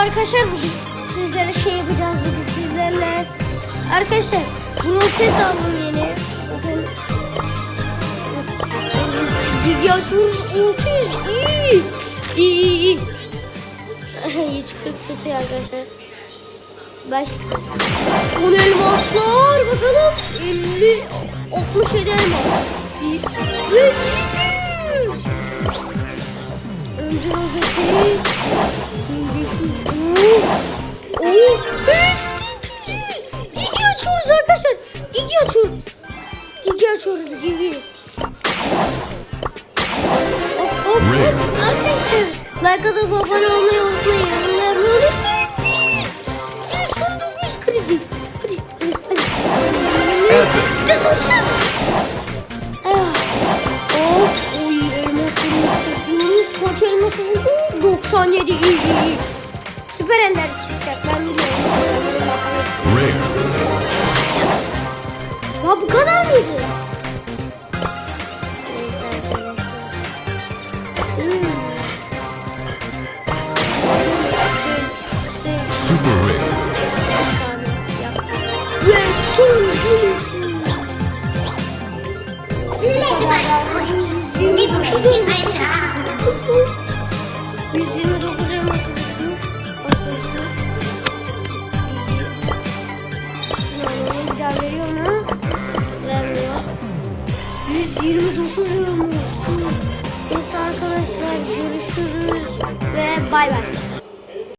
arkadaşlar bugün sizlere şey yapacağız bugün sizlerle. Arkadaşlar Brokes aldım yeni. Bakın. Gigi açıyoruz 600 iyi. İyi iyi iyi. Hiç 40 tutuyor arkadaşlar. Baş. 10 elmaslar bakalım. 50 oklu kedi elmas. İyi. Ve. Önce rozeti. Açıyoruz Gigi. Hop hop. Rare. Arkadaşlar. Like atıp abone olmayı unutmayın. Yorumlarını unutmayın. Bir son 900 kredi. Hadi hadi hadi. Epic. Bir sosyal. Ah. Hop. Oy elmas? 97 iyi iyi iyi. Süper Ender çıkacak ben biliyorum. Ya bu kadar mıydı? Super rare. Making 129 elma. Neyse arkadaşlar görüşürüz ve bay bay.